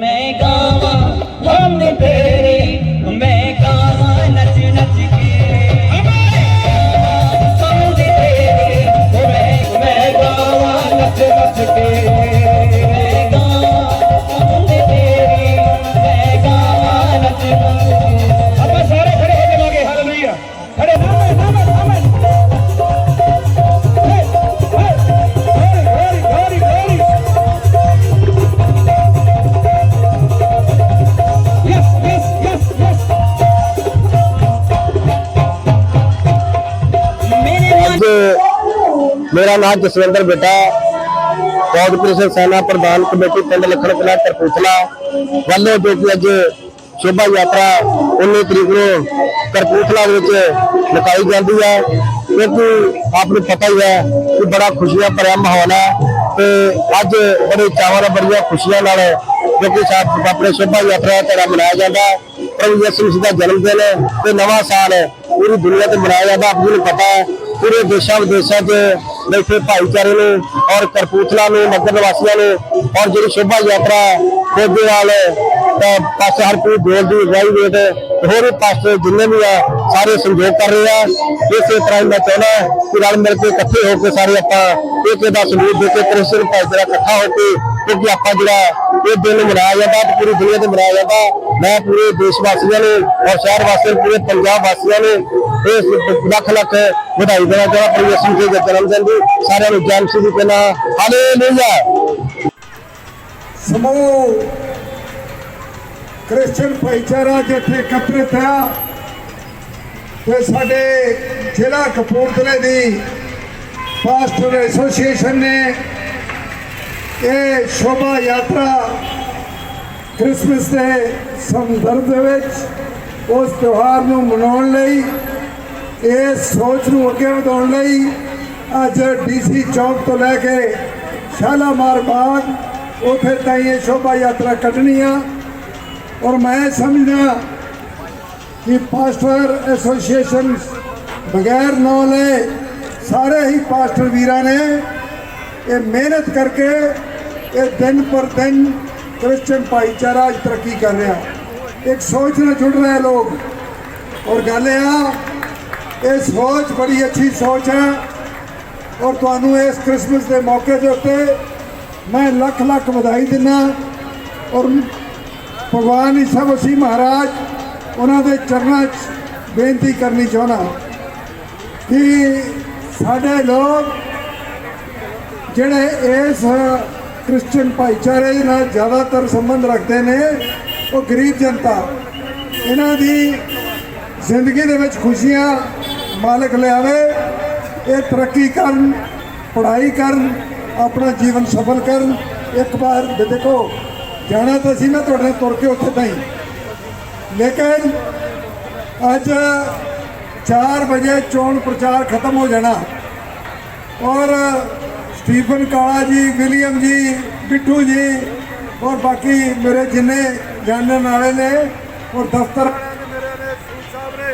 में गावा हमने पे ਮੇਰਾ ਨਾਮ ਜਸਵਿੰਦਰ ਬੇਟਾ ਪੌਦ ਕ੍ਰਿਸ਼ਨ ਸੈਨਾ ਪ੍ਰਧਾਨ ਕਮੇਟੀ ਪਿੰਡ ਲਖਣ ਕਲਾ ਕਰਪੂਥਲਾ ਵੱਲੋਂ ਜੋ ਕਿ ਅੱਜ ਸ਼ੋਭਾ ਯਾਤਰਾ 19 ਤਰੀਕ ਨੂੰ ਕਰਪੂਥਲਾ ਦੇ ਵਿੱਚ ਨਿਕਾਲੀ ਜਾਂਦੀ ਹੈ। ਕਿਉਂਕਿ ਆਪ ਨੂੰ ਪਤਾ ਹੀ ਹੈ ਕਿ ਬੜਾ ਖੁਸ਼ੀਆਂ ਭਰਿਆ ਮਾਹੌਲ ਹੈ ਤੇ ਅੱਜ ਬੜੇ ਚਾਵਾਂ ਨਾਲ ਬੜੀਆਂ ਖੁਸ਼ੀਆਂ ਨਾਲ ਕਿਉਂਕਿ ਕਿ ਆਪਣੇ ਸ਼ੋਭਾ ਯਾਤਰਾ ਦਾ ਜਿਹੜਾ ਮਨਾਇਆ ਜਾਂਦਾ ਹੈ। ਪ੍ਰਭੂ ਯਿਸੂ ਮਸੀਹ ਦਾ ਜਨਮ ਦਿਨ ਤੇ ਨਵਾਂ ਸਾਲ ਪੂਰੀ ਦੁਨੀਆ ਤੇ ਮਨਾਇਆ ਜਾਂਦਾ। ਆਪ ਨੂੰ ਪਤਾ ਹੈ, ਪੂਰੇ ਦੇਸ਼ਾਂ ਵਿਦੇਸ਼ਾਂ 'ਚ ਬੈਠੇ ਭਾਈਚਾਰੇ ਨੂੰ ਔਰ ਕਰਪੂਥਲਾ ਨੂੰ, ਨਗਰ ਨਿਵਾਸੀਆਂ ਨੂੰ ਔਰ ਜਿਹੜੀ ਸ਼ੋਭਾ ਯਾਤਰਾ ਖੋਦੇ ਨਾਲ ਤਾਂ ਪਾਸੇ ਹਰਪ੍ਰੀਤ ਗੋਲ ਦੀ ਅਗਵਾਈ ਵੇਟ ਹੋਰ ਵੀ ਪਾਸੇ ਜਿੰਨੇ ਵੀ ਆ, ਸਾਰੇ ਸੰਯੋਗ ਕਰ ਰਹੇ ਆ। ਇਸੇ ਤਰ੍ਹਾਂ ਹੀ ਮੈਂ ਚਾਹੁੰਦਾ ਕਿ ਰਲ ਮਿਲ ਕੇ ਇਕੱਠੇ ਹੋ ਕੇ ਸਾਰੇ ਆਪਾਂ ਇੱਕ ਦਾ ਸਲੂਕ ਦੇ ਕੇ ਕ੍ਰਿਸਚਨ ਭਾਈਚਾਰਾ ਇਕੱਠਾ ਹੋ ਕੇ, ਕਿਉਂਕਿ ਆਪਾਂ ਜਿਹੜਾ ਇਹ ਦਿਨ ਮਨਾਇਆ ਜਾਂਦਾ, ਤੇ ਪੂਰੀ ਦੁਨੀਆ ਤੇ ਮਨਾਇਆ ਜਾਂਦਾ ਮੈਂ ਪੂਰੇ ਦੇਸ਼ ਵਾਸੀਆਂ ਨੂੰ ਔਰ ਸ਼ਹਿਰ ਵਾਸੀਆਂ ਪੂਰੇ ਪੰਜਾਬ ਵਾਸੀਆਂ ਨੂੰ ਇਸ ਲੱਖ ਲੱਖ ਵਧਾਈ ਦੇਣਾ ਚਾਹੁੰਦਾ ਪ੍ਰਭੂ ਯਿਸੂ ਮਸੀਹ ਦੇ ਜਨਮ ਦਿਨ ਦੀ ਸਾਰਿਆਂ ਨੂੰ ਜਨ ਸ਼੍ਰੀ ਪਹਿਲਾ ਹਾਲੇਲੂਇਆ। ਸਮੂਹ ਕ੍ਰਿਸਚੀਅਨ ਭਾਈਚਾਰਾ ਜਿੱਥੇ ਇਕੱਤਰਿਤ ਹੈ, ਤੇ ਸਾਡੇ ਜ਼ਿਲ੍ਹਾ ਕਪੂਰਥਲੇ ਦੀ ਪਾਸਟਰ ਐਸੋਸੀਏਸ਼ਨ ਨੇ ਇਹ ਸ਼ੋਭਾ ਯਾਤਰਾ ਕ੍ਰਿਸਮਸ ਦੇ ਸੰਦਰਭ ਦੇ ਵਿੱਚ ਉਸ ਤਿਉਹਾਰ ਨੂੰ ਮਨਾਉਣ ਲਈ ਇਸ ਸੋਚ ਨੂੰ ਅੱਗੇ ਵਧਾਉਣ ਲਈ ਅੱਜ ਡੀਸੀ ਚੌਕ ਤੋਂ ਲੈ ਕੇ ਸ਼ਾਲਾਮਾਰ ਬਾਗ, ਉਥੇ ਤਾਈਂ ਇਹ ਸ਼ੋਭਾ ਯਾਤਰਾ ਕੱਢਣੀ ਆ। ਔਰ ਮੈਂ ਸਮਝਦਾ ਕਿ ਪਾਸਟਰ ਐਸੋਸੀਏਸ਼ਨ ਬਗੈਰ ਨਾਂ ਲਏ ਸਾਰੇ ਹੀ ਪਾਸਟਰ ਵੀਰਾਂ ਨੇ ਇਹ ਮਿਹਨਤ ਕਰਕੇ ਇਹ ਦਿਨ ਪਰ ਦਿਨ ਕ੍ਰਿਸਚੀਅਨ ਭਾਈਚਾਰਾ ਅੱਜ ਤਰੱਕੀ ਕਰ ਰਿਹਾ। ਇੱਕ ਸੋਚ ਨਾਲ ਜੁੜ ਰਹੇ ਲੋਕ। ਔਰ ਗੱਲ ਇਹ ਆ, ਇਹ ਸੋਚ ਬੜੀ ਅੱਛੀ ਸੋਚ ਹੈ। ਔਰ ਤੁਹਾਨੂੰ ਇਸ ਕ੍ਰਿਸਮਸ ਦੇ ਮੌਕੇ ਦੇ ਉੱਤੇ ਮੈਂ ਲੱਖ ਲੱਖ ਵਧਾਈ ਦਿੰਦਾ ਔਰ ਭਗਵਾਨ ਹੀ ਸਭ ਅਸੀਂ ਮਹਾਰਾਜ, ਉਹਨਾਂ ਦੇ ਚਰਨਾਂ 'ਚ ਬੇਨਤੀ ਕਰਨੀ ਚਾਹੁੰਦਾ ਕਿ ਸਾਡੇ ਲੋਕ ਜਿਹੜੇ ਇਸ ਕ੍ਰਿਸਚੀਅਨ ਭਾਈਚਾਰੇ ਨਾਲ ਜ਼ਿਆਦਾਤਰ ਸੰਬੰਧ ਰੱਖਦੇ ਨੇ ਉਹ ਗਰੀਬ ਜਨਤਾ। ਇਹਨਾਂ ਦੀ ਜ਼ਿੰਦਗੀ ਦੇ ਵਿੱਚ ਖੁਸ਼ੀਆਂ ਮਾਲਕ ਲਿਆਵੇ, ਇਹ ਤਰੱਕੀ ਕਰਨ, ਪੜ੍ਹਾਈ ਕਰਨ, ਆਪਣਾ ਜੀਵਨ ਸਫਲ ਕਰਨ। ਇੱਕ ਵਾਰ ਦੇਖੋ, ਜਾਣਾ ਤਾਂ ਸੀ ਮੈਂ ਤੁਹਾਡੇ ਨਾਲ ਤੁਰ ਕੇ ਉੱਥੇ ਤਾਈਂ ਲੇਕਿਨ ਅੱਜ 4 ਵਜੇ ਚੋਣ ਪ੍ਰਚਾਰ ਖਤਮ ਹੋ ਜਾਣਾ। ਔਰ ਸਟੀਫਨ ਕਾਲਾ ਜੀ, ਵਿਲੀਅਮ ਜੀ, ਬਿੱਟੂ ਜੀ ਔਰ ਬਾਕੀ ਮੇਰੇ ਜਿੰਨੇ ਜਾਣਨ ਵਾਲੇ ਨੇ ਔਰ ਦਫ਼ਤਰ ਮੇਰੇ ਨੇ ਸੂਟ ਸਾਹਿਬ ਨੇ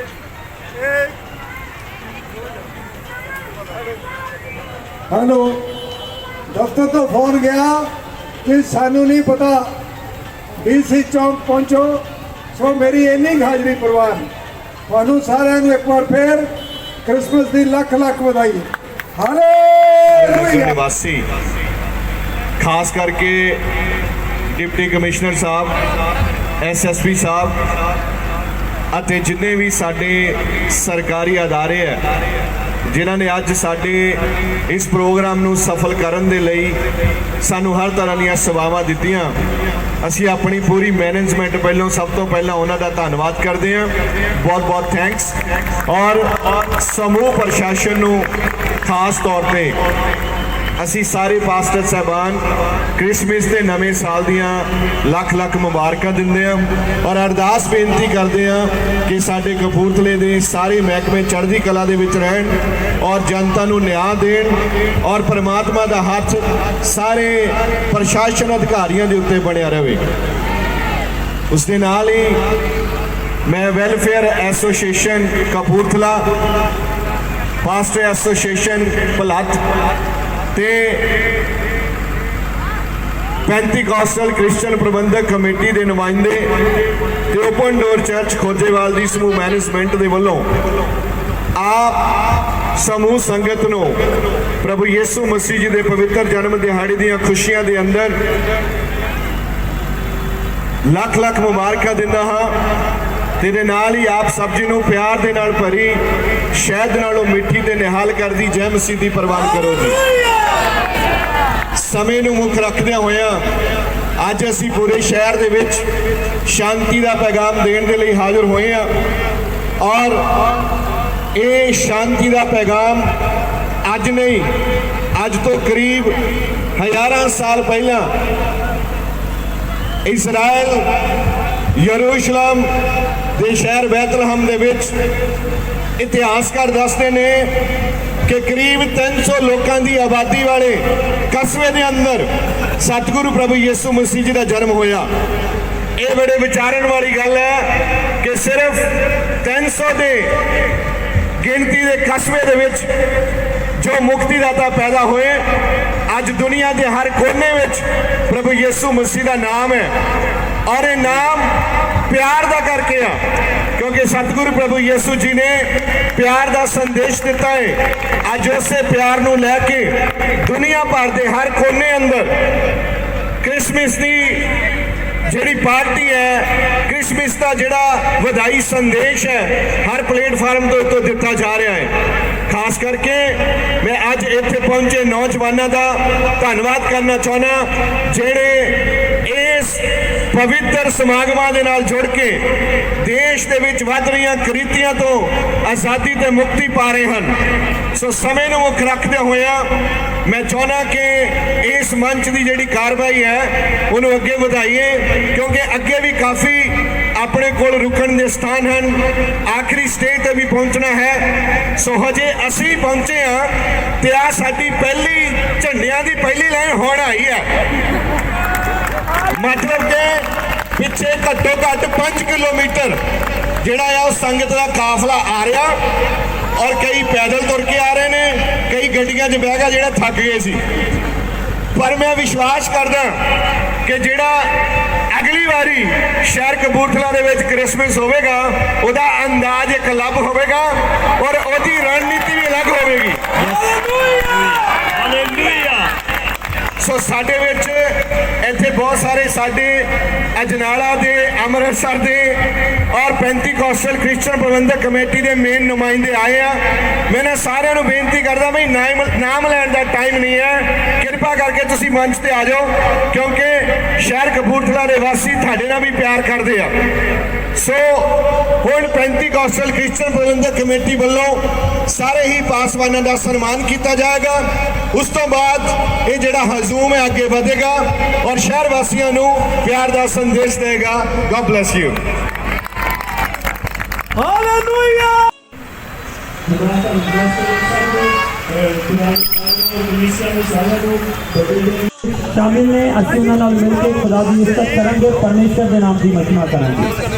ਹੈਲੋ, ਦਫ਼ਤਰ ਤੋਂ ਫੋਨ ਗਿਆ ਕਿ ਸਾਨੂੰ ਨਹੀਂ ਪਤਾ, ਡੀਸੀ ਚੌਂਕ ਪਹੁੰਚੋ, ਸੋ ਮੇਰੀ ਇੰਨੀ ਹਾਜ਼ਰੀ ਪ੍ਰਵਾਨ ਤੁਹਾਨੂੰ ਸਾਰਿਆਂ ਨੂੰ ਇੱਕ ਵਾਰ ਫੇਰ ਕ੍ਰਿਸਮਸ ਦੀ ਲੱਖ ਲੱਖ ਵਧਾਈ। ਨਗਰ ਹਾਲੇਲੂਇਆ ਨਿਵਾਸੀ। ਖਾਸ ਕਰਕੇ ਡਿਪਟੀ ਕਮਿਸ਼ਨਰ ਸਾਹਿਬ ਐਸਐਸਪੀ ਸਾਹਿਬ ਅਤੇ ਜਿੰਨੇ ਵੀ ਸਾਡੇ ਸਰਕਾਰੀ ਅਦਾਰੇ ਹੈ ਜਿਨ੍ਹਾਂ ਨੇ ਅੱਜ ਸਾਡੇ ਇਸ ਪ੍ਰੋਗਰਾਮ ਨੂੰ ਸਫਲ ਕਰਨ ਦੇ ਲਈ ਸਾਨੂੰ ਹਰ ਤਰ੍ਹਾਂ ਦੀਆਂ ਸੇਵਾਵਾਂ ਦਿੱਤੀਆਂ। ਅਸੀਂ ਆਪਣੀ ਪੂਰੀ ਮੈਨੇਜਮੈਂਟ ਪਹਿਲਾਂ ਸਭ ਤੋਂ ਪਹਿਲਾਂ ਉਹਨਾਂ ਦਾ ਧੰਨਵਾਦ ਕਰਦੇ ਹਾਂ। ਬਹੁਤ ਬਹੁਤ ਥੈਂਕਸ ਔਰ ਸਮੂਹ ਪ੍ਰਸ਼ਾਸਨ ਨੂੰ ਖਾਸ ਤੌਰ ਤੇ ਅਸੀਂ ਸਾਰੇ ਪਾਸਟਰ ਸਾਹਿਬਾਨ ਕ੍ਰਿਸਮਸ ਤੇ ਨਵੇਂ ਸਾਲ ਦੀਆਂ ਲੱਖ ਲੱਖ ਮੁਬਾਰਕਾਂ ਦਿੰਦੇ ਹਾਂ ਔਰ ਅਰਦਾਸ ਬੇਨਤੀ ਕਰਦੇ ਹਾਂ ਕਿ ਸਾਡੇ ਕਪੂਰਥਲੇ ਦੇ ਸਾਰੇ ਮਹਿਕਮੇ ਚੜ੍ਹਦੀ ਕਲਾ ਦੇ ਵਿੱਚ ਰਹਿਣ ਔਰ ਜਨਤਾ ਨੂੰ ਨਿਆਂ ਦੇਣ ਔਰ ਪਰਮਾਤਮਾ ਦਾ ਹੱਥ ਸਾਰੇ ਪ੍ਰਸ਼ਾਸਨ ਅਧਿਕਾਰੀਆਂ ਦੇ ਉੱਤੇ ਬਣਿਆ ਰਹੇ। ਉਸ ਦੇ ਨਾਲ ਹੀ ਮੈਂ welfare association Kapurthala, pastor association Bhulath ਤੇ ਪੈਂਤੀਕਾਸਟਲ ਕ੍ਰਿਸਚੀਅਨ ਪ੍ਰਬੰਧਕ ਕਮੇਟੀ ਦੇ ਨੁਮਾਇੰਦੇ ਤੇ ਓਪਨ ਡੋਰ ਚਰਚ ਖੋਜੇਵਾਲ ਦੀ ਸਮੂਹ ਮੈਨੇਜਮੈਂਟ ਦੇ ਵੱਲੋਂ ਆਪ ਸਮੂਹ ਸੰਗਤ ਨੂੰ ਪ੍ਰਭੂ ਯਿਸੂ ਮਸੀਹ ਜੀ ਦੇ ਪਵਿੱਤਰ ਜਨਮ ਦਿਹਾੜੇ ਦੀਆਂ ਖੁਸ਼ੀਆਂ ਦੇ ਅੰਦਰ ਲੱਖ ਲੱਖ ਮੁਬਾਰਕਾਂ ਦਿੰਦਾ ਹਾਂ। ਤੇ ਦੇ ਨਾਲ ਹੀ ਆਪ ਸਭ ਜੀ ਨੂੰ ਪਿਆਰ ਦੇ ਨਾਲ ਭਰੀ, ਸ਼ਹਿਦ ਨਾਲੋਂ ਮਿੱਠੀ ਤੇ ਨਿਹਾਲ ਕਰਦੀ ਜੈ ਮਸੀਹ ਦੀ ਪ੍ਰਵਾਨ ਕਰੋ ਜੀ। ਸਮੇਂ ਨੂੰ ਮੁੱਖ ਰੱਖਦਿਆਂ ਹੋਇਆਂ ਅੱਜ ਅਸੀਂ ਪੂਰੇ ਸ਼ਹਿਰ ਦੇ ਵਿੱਚ ਸ਼ਾਂਤੀ ਦਾ ਪੈਗਾਮ ਦੇਣ ਦੇ ਲਈ ਹਾਜ਼ਰ ਹੋਏ ਹਾਂ ਔਰ ਇਹ ਸ਼ਾਂਤੀ ਦਾ ਪੈਗਾਮ ਅੱਜ ਨਹੀਂ, ਅੱਜ ਤੋਂ ਕਰੀਬ ਹਜ਼ਾਰਾਂ ਸਾਲ ਪਹਿਲਾਂ ਇਸਰਾਇਲ ਯਰੂਸ਼ਲਮ ਦੇ ਸ਼ਹਿਰ ਬੈਤਲਹਮ ਦੇ ਵਿੱਚ ਇਤਿਹਾਸਕਾਰ ਦੱਸਦੇ ਨੇ ਕਿ ਕਰੀਬ 300 ਲੋਕਾਂ ਦੀ ਆਬਾਦੀ ਵਾਲੇ ਕਸਬੇ ਦੇ ਅੰਦਰ ਸਤਿਗੁਰੂ ਪ੍ਰਭੂ ਯਿਸੂ ਮਸੀਹ ਜੀ ਦਾ ਜਨਮ ਹੋਇਆ। ਇਹ ਬੜੇ ਵਿਚਾਰਨ ਵਾਲੀ ਗੱਲ ਹੈ ਕਿ ਸਿਰਫ 300 ਦੇ ਗਿਣਤੀ ਦੇ ਕਸਬੇ ਦੇ ਵਿੱਚ ਜੋ ਮੁਕਤੀਦਾਤਾ ਪੈਦਾ ਹੋਏ, ਅੱਜ ਦੁਨੀਆ ਦੇ ਹਰ ਕੋਨੇ ਵਿੱਚ ਪ੍ਰਭੂ ਯਿਸੂ ਮਸੀਹ ਦਾ ਨਾਮ ਹੈ। ਔਰ ਇਹ ਨਾਮ ਪਿਆਰ ਦਾ ਕਰਕੇ ਆ, ਕਿਉਂਕਿ ਸਤਿਗੁਰੂ ਪ੍ਰਭੂ ਯਿਸੂ ਜੀ ਨੇ ਪਿਆਰ ਦਾ ਸੰਦੇਸ਼ ਦਿੱਤਾ ਹੈ ਅੱਜ ਉਸੇ ਪਿਆਰ ਨੂੰ ਲੈ ਕੇ ਦੁਨੀਆ ਭਰ ਦੇ ਹਰ ਕੋਨੇ ਅੰਦਰ ਕ੍ਰਿਸਮਸ ਦੀ ਜਿਹੜੀ ਪਾਰਟੀ ਹੈ, ਕ੍ਰਿਸਮਸ ਦਾ ਜਿਹੜਾ ਵਧਾਈ ਸੰਦੇਸ਼ ਹੈ, ਹਰ ਪਲੇਟਫਾਰਮ ਤੋਂ ਉੱਤੇ ਦਿੱਤਾ ਜਾ ਰਿਹਾ ਹੈ। ਖਾਸ ਕਰਕੇ ਮੈਂ ਅੱਜ ਇੱਥੇ ਪਹੁੰਚੇ ਨੌਜਵਾਨਾਂ ਦਾ ਧੰਨਵਾਦ ਕਰਨਾ ਚਾਹੁੰਦਾ, ਜਿਹੜੇ ਪਵਿੱਤਰ ਸਮਾਗਮਾਂ ਦੇ ਨਾਲ ਜੁੜ ਕੇ ਦੇਸ਼ ਦੇ ਵਿੱਚ ਵੱਧ ਰਹੀਆਂ ਕ੍ਰਿਤੀਆਂ ਤੋਂ ਆਜ਼ਾਦੀ ਤੇ ਮੁਕਤੀ ਪਾ ਰਹੇ ਹਨ। ਸੋ ਸਮੇਂ ਨੂੰ ਮੁੱਖ ਰੱਖਦੇ ਹੋਇਆ ਮੈਂ ਚਾਹੁੰਦਾ ਕਿ ਇਸ ਮੰਚ ਦੀ ਜਿਹੜੀ ਕਾਰਵਾਈ ਹੈ, ਉਹਨੂੰ ਅੱਗੇ ਵਧਾਈਏ, ਕਿਉਂਕਿ ਅੱਗੇ ਵੀ ਕਾਫੀ ਆਪਣੇ ਕੋਲ ਰੁਕਣ ਦੇ ਸਥਾਨ ਹਨ। ਆਖਰੀ ਸਟੇਜ ਤੇ ਵੀ ਪਹੁੰਚਣਾ ਹੈ। ਸੋ ਹਜੇ ਅਸੀਂ ਪਹੁੰਚੇ ਹਾਂ, ਤੇ ਆ ਸਾਡੀ ਪਹਿਲੀ ਝੰਡਿਆਂ ਦੀ ਪਹਿਲੀ ਲਾਈਨ ਹੁਣ ਆਈ ਹੈ। ਮਤਲਬ ਕਿ ਪਿੱਛੇ ਘੱਟੋ ਘੱਟ 5 ਕਿਲੋਮੀਟਰ ਜਿਹੜਾ ਆ ਉਹ ਸੰਗਤ ਦਾ ਕਾਫਲਾ ਆ ਰਿਹਾ ਔਰ ਕਈ ਪੈਦਲ ਤੁਰ ਕੇ ਆ ਰਹੇ ਨੇ ਕਈ ਗੱਡੀਆਂ 'ਚ ਬਹਿ ਗਿਆ ਜਿਹੜਾ ਥੱਕ ਗਏ ਸੀ। ਪਰ ਮੈਂ ਵਿਸ਼ਵਾਸ ਕਰਦਾ ਕਿ ਜਿਹੜਾ ਅਗਲੀ ਵਾਰੀ ਸ਼ਹਿਰ ਕਪੂਰਥਲਾ ਦੇ ਵਿੱਚ ਕ੍ਰਿਸਮਸ ਹੋਵੇਗਾ ਉਹਦਾ ਅੰਦਾਜ਼ ਇੱਕ ਅਲੱਗ ਹੋਵੇਗਾ ਔਰ ਉਹਦੀ ਰਣਨੀਤੀ ਵੀ ਅਲੱਗ ਹੋਵੇਗੀ। ਸੋ ਸਾਡੇ ਵਿੱਚ ਇੱਥੇ ਬਹੁਤ ਸਾਰੇ ਸਾਡੇ ਅਜਨਾਲਾ ਦੇ, ਅੰਮ੍ਰਿਤਸਰ ਦੇ ਔਰ 35 ਕੋਸਟਲ ਕ੍ਰਿਸਚੀਅਨ ਪ੍ਰਬੰਧਕ ਕਮੇਟੀ ਦੇ ਮੇਨ ਨੁਮਾਇੰਦੇ ਆਏ ਆ। ਮੈਂ ਨਾ ਸਾਰਿਆਂ ਨੂੰ ਬੇਨਤੀ ਕਰਦਾ ਬਈ ਨਾਮ ਨਾਮ ਲੈਣ ਦਾ ਟਾਈਮ ਨਹੀਂ ਹੈ। ਕਿਰਪਾ ਕਰਕੇ ਤੁਸੀਂ ਮੰਚ ਤੇ ਆ ਜਾਓ, ਕਿਉਂਕਿ ਸ਼ਹਿਰ ਕਪੂਰਥਲਾ ਦੇ ਵਾਸੀ ਤੁਹਾਡੇ ਨਾਲ ਵੀ ਪਿਆਰ ਕਰਦੇ ਆ। ਸੋ ਹੁਣ 35 ਕੋਸਟਲ ਕ੍ਰਿਸਚੀਅਨ ਪ੍ਰਬੰਧਕ ਕਮੇਟੀ ਵੱਲੋਂ ਸਾਰੇ ਹੀ ਪਾਸਵਾਨਾਂ ਦਾ ਸਨਮਾਨ ਕੀਤਾ ਜਾਏਗਾ। ਉਸ ਤੋਂ ਬਾਅਦ ਇਹ ਜਿਹੜਾ ਹਜ਼ੂਮ ਹੈ ਅੱਗੇ ਵਧੇਗਾ ਔਰ ਸ਼ਹਿਰ ਵਾਸੀਆਂ ਨੂੰ ਪਿਆਰ ਦਾ ਸੰਦੇਸ਼ ਦੇਗਾ। ਗॉड ਬlesਸ ਯੂ ਸ਼ਾਮਿਲ ਨੇ ਅਸੀਂ ਉਹਨਾਂ ਨਾਲ ਮਿਲ ਕੇ ਖੁਦਾ ਦੀ ਇੱਜ਼ਤ ਕਰਾਂਗੇ, ਪਰਮੇਸ਼ਰ ਦੇ ਨਾਮ ਦੀ ਮਹਿਮਾ ਕਰਾਂਗੇ।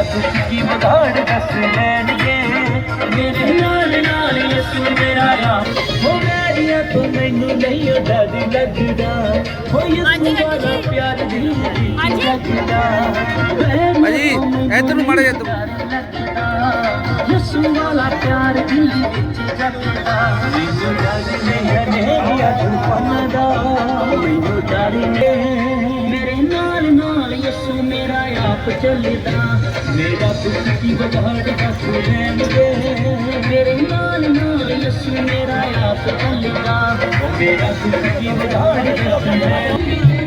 ਉਹ ਮੇਰਾ ਦੁੱਖ ਕੀ ਵਿਗਾੜ ਦੱਸ ਲੈਣ ਮੇਰੇ ਨਾਲ ਨਾਲ ਯਿਸੂ ਮੇਰਾ ਆਪ ਹੋ ਮੈਰੀਆ ਤੂੰ ਮੈਨੂੰ ਨਹੀਂ ਡਰ ਲੱਗਦਾ ਹੋ ਯਿਸੂ ਵਾਲਾ ਪਿਆਰ ਦਿਲ ਵਿੱਚ ਲੱਗਦਾ ਭਾਜੀ, ਇੱਧਰ ਨੂੰ ਮਾੜਾ ਤੂੰ। ਲੱਗਦਾ ਵਾਲਾ ਪਿਆਰ ਦਿਲ ਵਿੱਚ ਜਗਦਾ ਮੈਨੂੰ ਡਰ ਨਹੀਂ ਹੈ ਮੇਰੀਆ ਤੂਫਾਨ ਦਾ ਮੈਨੂੰ ਡਰ ਨਹੀਂ ਨਾਲ ਨਾਲ ਯਿਸੂ ਮੇਰਾ ਆਪ ਚੱਲਦਾ। ਮੇਰਾ ਦੁੱਖ ਕੀ ਵਜਾੜ ਦੱਸ ਲੈਣ ਦੇ ਮੇਰੇ ਨਾਲ ਨਾਲ ਯਿਸੂ ਮੇਰਾ ਆਪ ਚੱਲਦਾ। ਉਹ ਮੇਰਾ ਦੁੱਖ ਕੀ ਵਜਾੜ ਦੱਸ ਲੈਣ